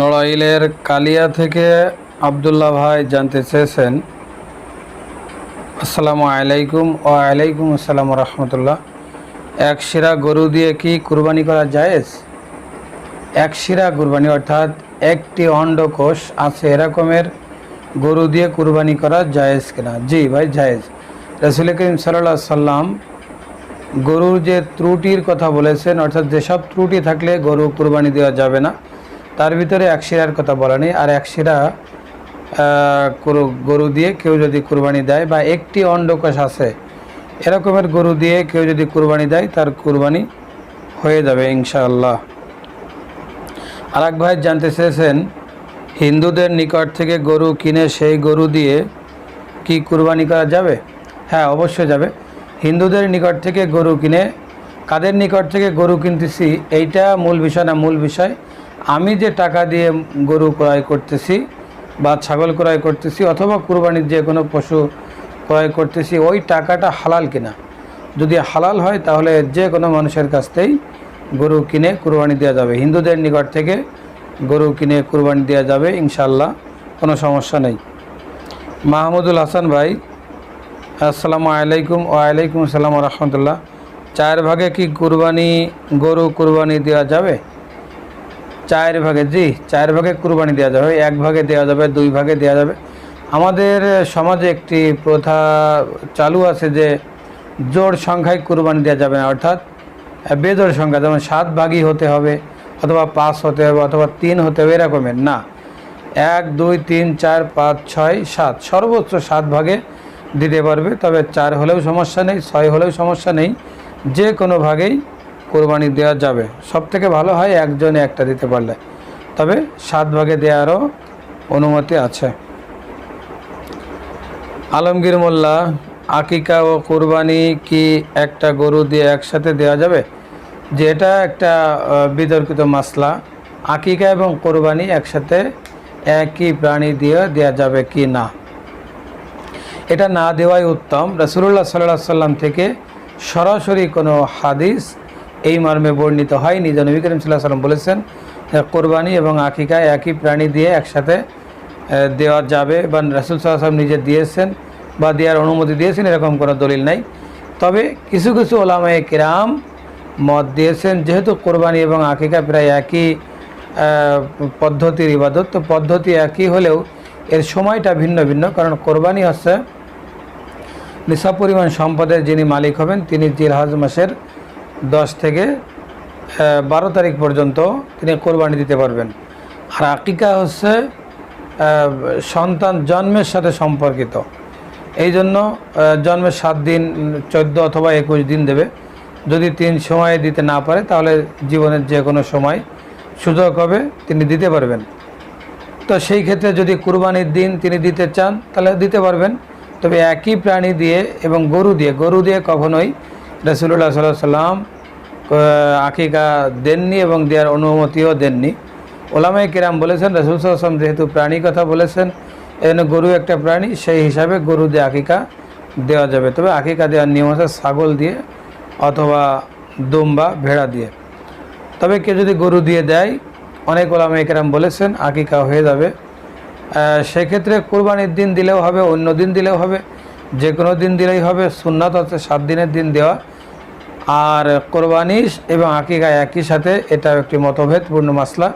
নড়াইলের কালিয়া থেকে আবদুল্লাহ ভাই জানতে চেয়েছেন। আসসালামু আলাইকুম ও আলাইকুম আসসালাম রহমতুল্লাহ। এক শিরা গরু দিয়ে কি কুরবানি করা জায়েজ? এক শিরা কুরবানি অর্থাৎ একটি অন্ডকোষ আছে এরকমের গরু দিয়ে কুরবানি করা জায়েজ কিনা? জি ভাই, জায়েজ। রসুল করিম সাল্লাহ সাল্লাম গরুর যে ত্রুটির কথা বলেছেন, অর্থাৎ যেসব ত্রুটি থাকলে গরু কুরবানি দেওয়া যাবে না তার ভিতরে এক শিরার কথা বলা নেই, আর এক শিরা গরু- গরু দিয়ে কেউ যদি কুরবানি দেয় বা একটি অন্ডকোষ আছে, এরকমের গরু দিয়ে কেউ যদি কুরবানি দেয়, তার কুরবানি হয়ে যাবে ইনশাআল্লাহ। আর এক ভাই জানতে চেয়েছেন, হিন্দুদের নিকট থেকে গরু কিনে সেই গরু দিয়ে কি কুরবানি করা যাবে? হ্যাঁ অবশ্যই যাবে। হিন্দুদের নিকট থেকে গরু কিনে, কাদের নিকট থেকে গরু কিনতেছি, এইটা মূল বিষয় না মূল বিষয়? আমি যে টাকা দিয়ে গরু ক্রয় করতেছি বা ছাগল ক্রয় করতেছি অথবা কুরবানির যে কোনো পশু ক্রয় করতেছি, ওই টাকাটা হালাল কিনা? যদি হালাল হয়, তাহলে যে কোনো মানুষের কাছ থেকেই গরু কিনে কুরবানি দেওয়া যাবে। হিন্দুদের নিকট থেকে গরু কিনে কুরবানি দেওয়া যাবে ইনশাল্লাহ কোনো সমস্যা নেই। মাহমুদুল হাসান ভাই, আসসালামু আলাইকুম ও আলাইকুম আসসালাম রহমতুল্লাহ। চার ভাগে কি কুরবানি, গরু কুরবানি দেওয়া যাবে? চার ভাগে, জি, চার ভাগে কুরবানি দেওয়া যাবে, এক ভাগে দেওয়া যাবে, দুই ভাগে দেওয়া যাবে। আমাদের সমাজে একটি প্রথা চালু আছে যে জোর সংখ্যায় কুরবানি দেওয়া যাবে না, অর্থাৎ বেজোর সংখ্যা, যেমন সাত ভাগই হতে হবে, অথবা পাঁচ হতে হবে, অথবা তিন হতে হবে, এরকমের, না। এক, দুই, তিন, চার, পাঁচ, ছয়, সাত, সর্বোচ্চ সাত ভাগে দিতে পারবে, তবে চার হলেও সমস্যা নেই, ছয় হলেও সমস্যা নেই, যে কোনো ভাগেই কোরবানি দেওয়া যাবে। সব থেকে ভালো হয় একজনে একটা দিতে পারলে। তবে সাত ভাগে দেওয়ারও অনুমতি আছে। আলমগীর মোল্লা, আকিকা ও কোরবানি কি একটা গরু দিয়ে একসাথে দেওয়া যাবে? যে এটা একটা বিতর্কিত মাসলা। আকিকা এবং কোরবানি একসাথে একই প্রাণী দিয়ে দেওয়া যাবে কি না? এটা না দেওয়াই উত্তম। রসুল্লাহ সাল্লাহ সাল্লাম থেকে সরাসরি কোনো হাদিস এই মর্মে বর্ণিত হয়নি যে নবী করিম সাল্লাহ সাল্লাম বলেছেন কোরবানি এবং আকিকা একই প্রাণী দিয়ে একসাথে দেওয়া যাবে বা রসুল সাল্লাম নিজে দিয়েছেন বা দেওয়ার অনুমতি দিয়েছেন, এরকম কোনো দলিল নাই। তবে কিছু কিছু ওলামায় কিরাম মত দিয়েছেন, যেহেতু কোরবানি এবং আকিকা প্রায় একই পদ্ধতির ইবাদত, তো পদ্ধতি একই হলেও এর সময়টা ভিন্ন ভিন্ন, কারণ কোরবানি হচ্ছে নিসাব পরিমাণ সম্পদের যিনি মালিক হবেন, তিনি জিলহাজ মাসের দশ থেকে বারো তারিখ পর্যন্ত তিনি কোরবানি দিতে পারবেন। আর আকিকা হচ্ছে সন্তান জন্মের সাথে সম্পর্কিত। এই জন্য জন্মের সাত দিন, চোদ্দ অথবা একুশ দিন দেবে। যদি তিন সময়ে দিতে না পারে, তাহলে জীবনের যে কোনো সময় সুযোগ হবে, তিনি দিতে পারবেন। তো সেই ক্ষেত্রে যদি কুরবানির দিন তিনি দিতে চান, তাহলে দিতে পারবেন। তবে একই প্রাণী দিয়ে এবং গরু দিয়ে গরু দিয়ে কখনোই রসুল্লাহ সাল্লাহ সাল্লাম আকিকা দেননি এবং দেওয়ার অনুমতিও দেননি। ওলামাই কিরাম বলেছেন, রসুল সাল্লাম যেহেতু প্রাণী কথা বলেছেন এই জন্য গরু একটা প্রাণী, সেই হিসাবে গরু দিয়ে আকিকা দেওয়া যাবে। তবে আকিকা দেওয়ার নিয়ম আছে ছাগল দিয়ে অথবা দুম্বা, ভেড়া দিয়ে। তবে কেউ যদি গরু দিয়ে দেয়, অনেক ওলামা একরাম বলেছেন আকিকা হয়ে যাবে। সেক্ষেত্রে কোরবানির দিন দিলেও হবে, অন্য দিন দিলেও হবে যে কোনো দিন দিলেই হবে, সুন্নাত হচ্ছে সাত দিনের দিন দেওয়া। আর কোরবানি এবং আকিকা একই সাথে এটা একটি মতভেদপূর্ণ মাসলা।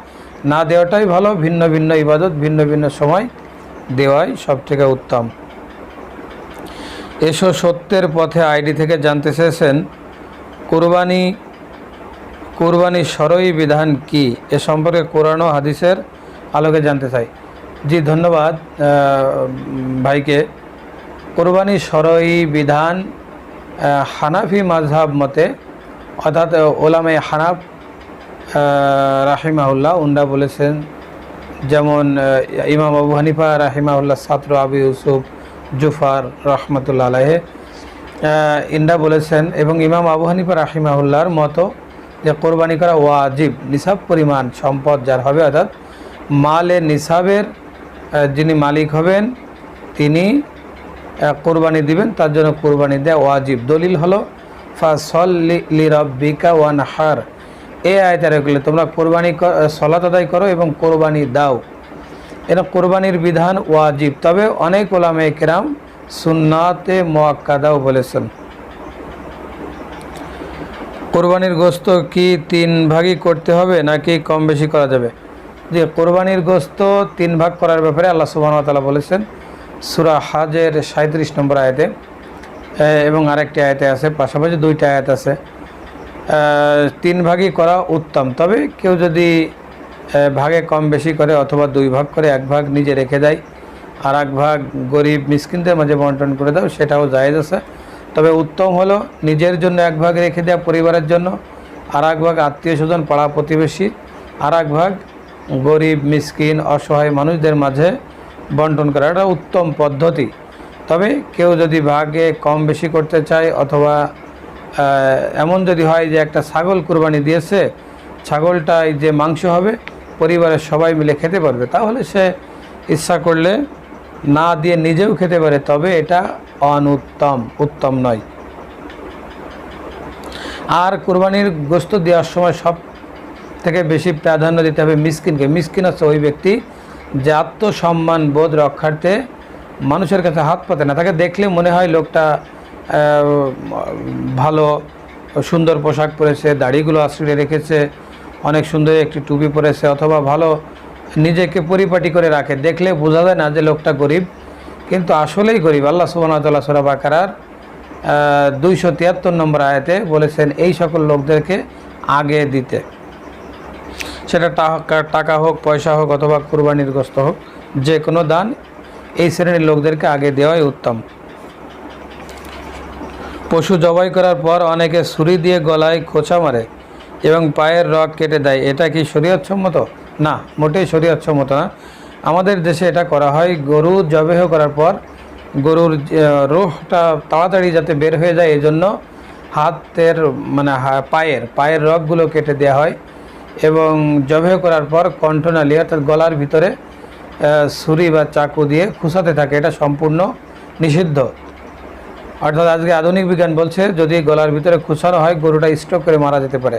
না দেওয়াটাই ভালো, ভিন্ন ভিন্ন ইবাদত, ভিন্ন ভিন্ন সময় দেওয়াই সব থেকে উত্তম। এসো সত্যের পথে আইডি থেকে জানতে চেয়েছেন, কোরবানি কোরবানি সরই বিধান কি? এ সম্পর্কে কোরআন ও হাদিসের আলোকে জানতে চাই। জি, ধন্যবাদ ভাইকে। কোরবানি সরই বিধান হানাফি মাঝহাব মতে, অর্থাৎ ওলামে হানাফ রাহিমাহুল্লাহ উন্ডা বলেছেন, যেমন ইমাম আবু হানিফা রাহিমাহুল্লাহ, ছাত্র আবু ইউসুফ, জুফার রহমতুল্লাহ আলাহে ইন্ডা বলেছেন, এবং ইমাম আবু হানিফা রাহিমাহুল্লাহর মতো যে কোরবানি করা ওয়াজিব, নিসাব পরিমাণ সম্পদ যার হবে, অর্থাৎ মালের নিসাবের যিনি মালিক হবেন, তিনি কোরবানি দিবেন, তার জন্য কোরবানি দেয় ওয়াজিব। দলিল হলো ফাসল লি রব্বিকা ওয়ান হার এই আয়তার করলে তোমরা কোরবানি সলাত আদায় করো এবং কোরবানি দাও। এটা কোরবানির বিধান ওয়াজিব। তবে অনেক ওলামে কেরাম সুন্নাতে মোয়াক্কাদাও বলেছেন। কোরবানির গোস্ত কি তিন ভাগই করতে হবে, নাকি কম বেশি করা যাবে? যে কোরবানির গোস্ত তিন ভাগ করার ব্যাপারে আল্লাহ ওয়া বলেছেন সূরা হাজের সাঁত্রিশ নম্বর আয়াতে এবং আরেকটি আয়াতে আছে, পাশাপাশি দুইটা আয়াত আছে। তিন ভাগই করা উত্তম। তবে কেউ যদি ভাগে কম বেশি করে অথবা দুই ভাগ করে এক ভাগ নিজে রেখে দেয়, আর এক ভাগ গরিব মিসকিনদের মাঝে বন্টন করে দাও, সেটাও জায়েজ আছে। তবে উত্তম হলো নিজের জন্য এক ভাগ রেখে দেওয়া পরিবারের জন্য, আর এক ভাগ আত্মীয় স্বজন পাড়া প্রতিবেশী, আর এক ভাগ গরিব, মিসকিন, অসহায় মানুষদের মাঝে বন্টন করা, এটা উত্তম পদ্ধতি। তবে কেউ যদি ভাগে কম বেশি করতে চায় অথবা এমন যদি হয় যে একটা ছাগল কুরবানি দিয়েছে ছাগলটায় যে মাংস হবে, পরিবারের সবাই মিলে খেতে পারবে, তাহলে সে ইচ্ছা করলে না দিয়ে নিজেও খেতে পারে, তবে এটা অনুত্তম, উত্তম নয়। আর কুরবানির গোস্ত দেওয়ার সময় সব থেকে বেশি প্রাধান্য দিতে হবে মিসকিনকে। মিসকিন হচ্ছে ওই ব্যক্তি যে আত্মসম্মান বোধ রক্ষার্থে মানুষের কাছে হাত পাতে না। তাকে দেখলে মনে হয় লোকটা ভালো, সুন্দর পোশাক পরেছে, দাড়িগুলো আশ্রয়ে রেখেছে, অনেক সুন্দর একটি টুপি পরেছে, অথবা ভালো নিজেকে পরিপাটি করে রাখে। দেখলে বোঝা যায় না যে লোকটা গরিব, কিন্তু আসলেই গরিব। আল্লাহ সুবাহতাল্লাহ সোরা বাকারার দুইশো তিয়াত্তর নম্বর আয়াতে বলেছেন, এই সকল লোকদেরকে আগে দিতে। সেটা টাকা হোক, পয়সা হোক অথবা কুরবানির গ্রস্ত হোক যে কোনো দান এই শ্রেণির লোকদেরকে আগে দেওয়াই উত্তম। পশু জবাই করার পর অনেকে ছুরি দিয়ে গলায় খোঁচা মারে এবং পায়ের রগ কেটে দেয়। এটা কি শরীয়তসম্মত? না, মোটেই শরীয়তসম্মত না। আমাদের দেশে এটা করা হয়, গরু জবেহ করার পর গরুর রোহটা তাড়াতাড়ি যাতে বের হয়ে যায় এই জন্য হাতের মানে পায়ের পায়ের রগগুলো কেটে দেওয়া হয়। এবং জবে করার পর কণ্ঠনালী, অর্থাৎ গলার ভিতরে ছুরি বা চাকু দিয়ে খুসাতে থাকে। এটা সম্পূর্ণ নিষিদ্ধ। অর্থাৎ আজকে আধুনিক বিজ্ঞান বলছে, যদি গলার ভিতরে খুসানো হয়, গরুটা স্ট্রোক করে মারা যেতে পারে।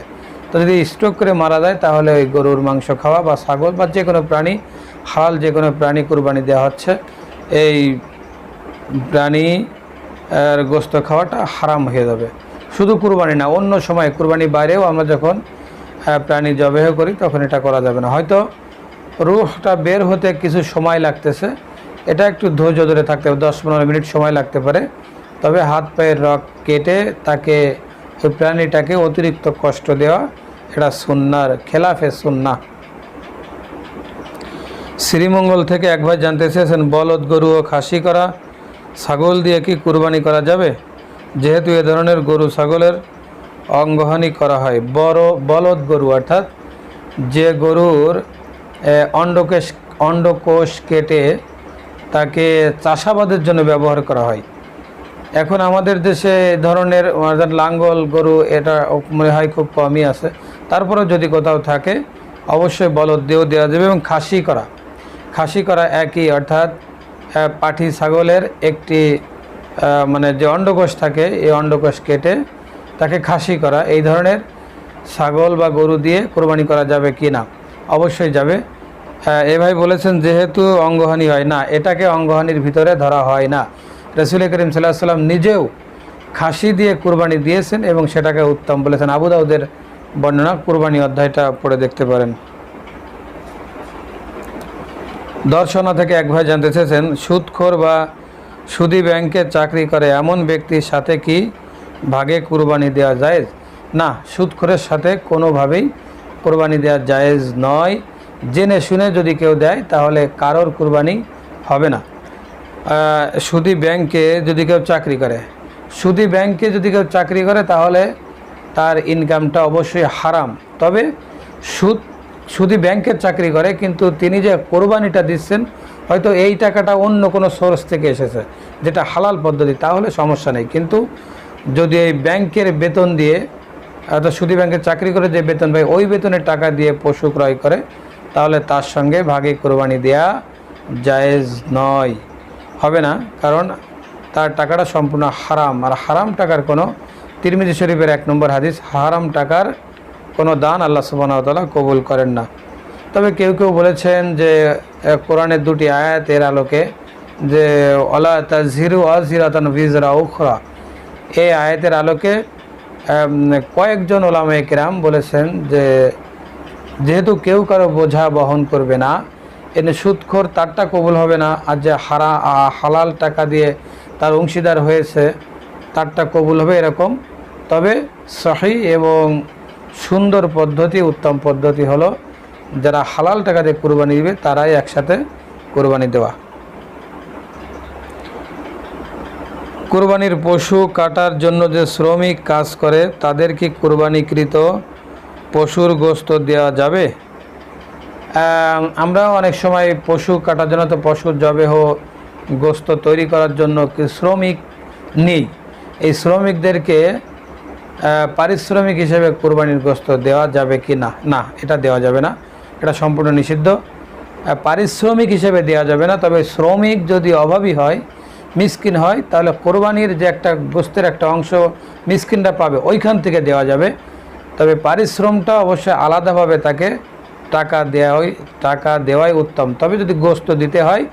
তো যদি স্ট্রোক করে মারা যায়, তাহলে ওই গরুর মাংস খাওয়া বা ছাগল বা যে কোনো প্রাণী, হাল যে কোনো প্রাণী কুরবানি দেওয়া হচ্ছে, এই প্রাণী গোস্ত খাওয়াটা হারাম হয়ে যাবে। শুধু কুরবানি না, অন্য সময় কুরবানি বাইরেও আমরা যখন প্রাণী জবেহ করি, তখন এটা করা যাবে না। হয়তো রুহটা বের হতে কিছু সময় লাগতেছে। এটা একটু ধৈর্য ধরে থাকতে হবে, দশ পনেরো মিনিট সময় লাগতে পারে। তবে হাত পায়ের রক কেটে তাকে ওই প্রাণীটাকে অতিরিক্ত কষ্ট দেওয়া, এটা সুন্নার খেলাফে সুন্না। শ্রীমঙ্গল থেকে এক ভাই জানতে চেয়েছেন, বলদ গরু ও খাসি করা ছাগল দিয়ে কি কুরবানি করা যাবে? যেহেতু এ ধরনের গরু, ছাগলের অঙ্গহানি করা হয়। বড় বলদ গরু, অর্থাৎ যে গরুর অন্ডকেশ অন্ডকোষ কেটে তাকে চাষাবাদের জন্য ব্যবহার করা হয়। এখন আমাদের দেশে ধরনের লাঙ্গল গরু, এটা মনে হয় খুব কমই আছে। তারপরেও যদি কোথাও থাকে, অবশ্যই বলদ দিয়েও দেওয়া যাবে এবং খাসি করা। খাসি করা একই, অর্থাৎ পাঠি ছাগলের একটি মানে যে অন্ডকোষ থাকে, এই অন্ডকোষ কেটে তাকে খাসি করা, এই ধরনের ছাগল বা গরু দিয়ে কোরবানি করা যাবে কি না? অবশ্যই যাবে। এ ভাই বলেছেন, যেহেতু অঙ্গহানি হয় না, এটাকে অঙ্গহানির ভিতরে ধরা হয় না। রসুল করিম সাল্লাহ সাল্লাম নিজেও খাসি দিয়ে কুরবানি দিয়েছেন এবং সেটাকে উত্তম বলেছেন। আবু দাউদের বর্ণনা, কুরবানি অধ্যায়টা পড়ে দেখতে পারেন। দর্শনা থেকে এক ভাই জানতে চেয়েছেন, সুদখোর বা সুদী ব্যাংকে চাকরি করে এমন ব্যক্তির সাথে কি ভাগে কুরবানি দেওয়া জায়েজ? না, সুদখোরের সাথে কোনোভাবেই কোরবানি দেওয়া জায়েজ নয়। জেনে শুনে যদি কেউ দেয়, তাহলে কারোর কুরবানি হবে না। সুদি ব্যাংকে যদি কেউ চাকরি করে। সুদি ব্যাংকে যদি কেউ চাকরি করে, তাহলে তার ইনকামটা অবশ্যই হারাম। তবে সুদ, সুদি ব্যাংকের চাকরি করে, কিন্তু তিনি যে কোরবানিটা দিচ্ছেন, হয়তো এই টাকাটা অন্য কোনো সোর্স থেকে এসেছে, যেটা হালাল পদ্ধতি, তাহলে সমস্যা নেই। কিন্তু যদি এই ব্যাংকের বেতন দিয়ে অর্থাৎ সুদি ব্যাংকে চাকরি করে যে বেতন পায় ওই বেতনের টাকা দিয়ে পশু ক্রয় করে, তাহলে তার সঙ্গে ভাগে কোরবানি দেয়া জায়েজ নয়। হবে না, কারণ তার টাকাটা সম্পূর্ণ হারাম। আর হারাম টাকার কোনো তিরমিজি শরীফের এক নম্বর হাদিস, হারাম টাকার কোনো দান আল্লাহ সুবাহতাল্লাহ কবুল করেন না। তবে কেউ কেউ বলেছেন যে কোরআনের দুটি আয়াতের আলোকে যে অলা তাজিরু আজিরাতান ভিজরা উখরা এই আয়াতের আলোকে কয়েকজন ওলামা কিরাম বলেছেন যে, যেহেতু কেউ কারও বোঝা বহন করবে না, এনে সুদখোর তারটা কবুল হবে না, আর যে হারা হালাল টাকা দিয়ে তার অংশীদার হয়েছে, তারটা কবুল হবে এরকম। তবে সহি এবং সুন্দর পদ্ধতি, উত্তম পদ্ধতি হলো, যারা হালাল টাকা দিয়ে কোরবানি দিবে, তারাই একসাথে কোরবানি দেওয়া। কোরবানির পশু কাটার জন্য যে শ্রমিক কাজ করে তাদের কি কোরবানিকৃত পশুর গোস্ত দেওয়া যাবে? আম, আমরা অনেক সময় পশু কাটার জন্য তো পশুর জবেহ গোস্ত তৈরি করার জন্য শ্রমিক নেই। এই শ্রমিকদেরকে পারিশ্রমিক হিসেবে কোরবানির গোস্ত দেওয়া যাবে কি না? না এটা দেওয়া যাবে না। এটা সম্পূর্ণ নিষিদ্ধ। পারিশ্রমিক হিসেবে দেওয়া যাবে না তবে শ্রমিক যদি অভাবী হয় মিসকিন হয়, তাহলে কোরবানির যে একটা গোস্তের একটা অংশ মিসকিনটা পাবে, ওইখান থেকে দেওয়া যাবে। তবে পারিশ্রমটা অবশ্যই আলাদাভাবে তাকে টাকা দেওয়া হয় টাকা দেওয়াই উত্তম। তবে যদি গোস্ত দিতে হয়,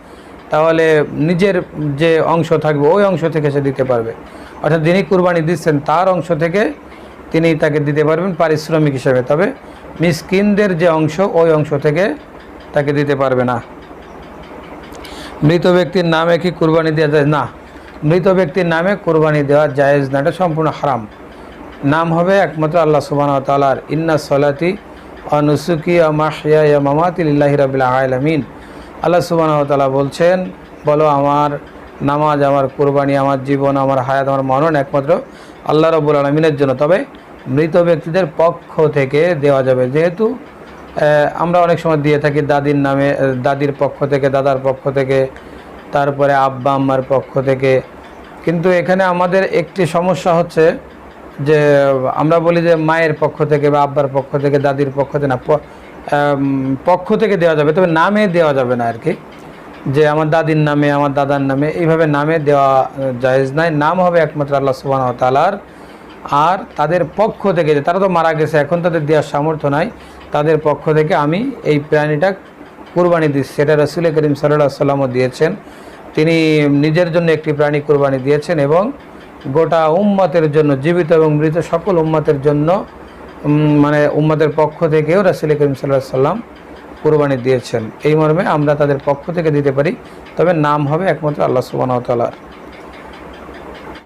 তাহলে নিজের যে অংশ থাকবে, ওই অংশ থেকে সে দিতে পারবে। অর্থাৎ যিনি কুরবানি দিচ্ছেন, তার অংশ থেকে তিনি তাকে দিতে পারবেন পারিশ্রমিক হিসেবে। তবে মিসকিনদের যে অংশ, ওই অংশ থেকে তাকে দিতে পারবে না। মৃত ব্যক্তির নামে কি কুরবানি দেওয়া যায়? না। মৃত ব্যক্তির নামে কুরবানি দেওয়া জায়েজ না। এটা সম্পূর্ণ হারাম। নাম হবে একমাত্র আল্লাহ সুবাহ তালার ইন্না সলাতি অনুসুকি মাহিয়া মামাতিল্লাহি রাবিল আলামিন। আল্লাহ সুবাহ তালা বলছেন, বলো আমার নামাজ, আমার কুরবানি, আমার জীবন, আমার হায়াত, আমার মনন একমাত্র আল্লাহ রবুল আলমিনের জন্য। তবে মৃত ব্যক্তিদের পক্ষ থেকে দেওয়া যাবে। যেহেতু আমরা অনেক সময় দিয়ে থাকি দাদির নামে দাদির পক্ষ থেকে, দাদার পক্ষ থেকে, তারপরে আব্বা, আম্মার পক্ষ থেকে। কিন্তু এখানে আমাদের একটি সমস্যা হচ্ছে যে, আমরা বলি যে মায়ের পক্ষ থেকে বা আব্বার পক্ষ থেকে, দাদির পক্ষ থেকে না পক্ষ থেকে দেওয়া যাবে। তবে নামে দেওয়া যাবে না আর কি যে আমার দাদির নামে, আমার দাদার নামে, এইভাবে নামে দেওয়া জায়েজ নাই। নাম হবে একমাত্র আল্লাহ সুবাহ তালার আর তাদের পক্ষ থেকে যে, তারা তো মারা গেছে, এখন তাদের দেওয়ার সামর্থ্য নাই। তাদের পক্ষ থেকে আমি এই প্রাণীটা কুরবানি দিচ্ছি। সেটা রসুল করিম সাল্লাহ সাল্লামও দিয়েছেন। তিনি নিজের জন্য একটি প্রাণী কুরবানি দিয়েছেন এবং গোটা উম্মতের জন্য, জীবিত এবং মৃত সকল উম্মতের জন্য মানে উম্মতের পক্ষ থেকেও রাসুল করিম সাল্লাহ সাল্লাম কুরবানি দিয়েছেন। এই মর্মে আমরা তাদের পক্ষ থেকে দিতে পারি। তবে নাম হবে একমাত্র আল্লাহ সুবাহ